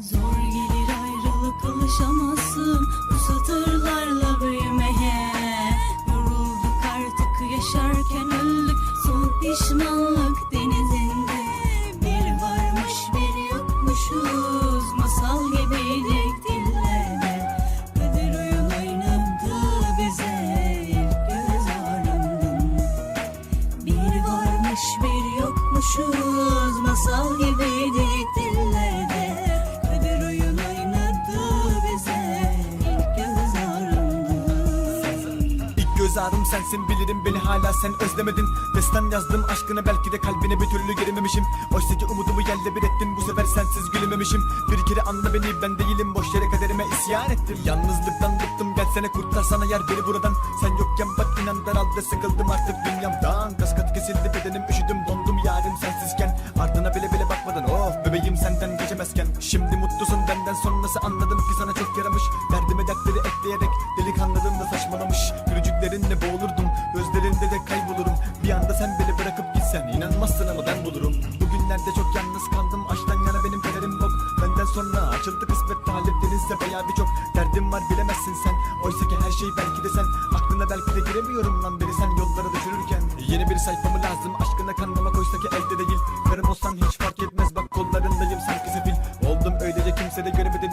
Zor gelir ayrılık alışamazsın Bu satırlarla büyümeye. Yorulduk artık yaşarken öldük. Son pişmanlık denizinde. Bir varmış bir yokmuşuz. Masal gibiydik dillerde Kader oyun oynadı bize. İlk göz ağrımdan bir varmış bir yokmuşuz. Masal ağrım sensin bilirim beni hala sen özlemedin. Destan yazdım aşkına belki de kalbine bir türlü girememişim. Oysa ki umudumu yerle bir ettim bu sefer sensiz gülememişim Bir kere anla beni ben değilim boş yere kaderime isyan ettim. Yalnızlıktan bıktım gelsene kurtarsana yer beni buradan. Sen yokken bak inan daraldı sıkıldım artık dünyamdan Kas katı kesildi bedenim üşüdüm dondum yarim sensizken. Ardına bile bile bakmadan of bebeğim senden geçemezken. Şimdi mutlusun benden sonrası anladım ki sana çok yaramış. Derdime dertleri ekleyerek delikanlılığımda saçmalamış Gözlerinle boğulurdum. Gözlerinde de kaybolurum. Bir anda sen beni bırakıp gitsen inanmazsın ama ben bulurum Bugünlerde çok yalnız kaldım. Aşktan yana benim kaderim yok. Benden sonra açıldı kısmet. Talip denizde baya birçok Derdim var. Bilemezsin sen. Oysa ki her şey belki de sen. Aklına belki de giremiyorum lan beni sen yollara düşürürken. Yeni bir sayfamı lazım. Aşkına kanlamak oysa ki elde değil. Karım olsan hiç fark etmez. Bak kollarındayım sanki sefil. Oldum öylece kimse de göremedi.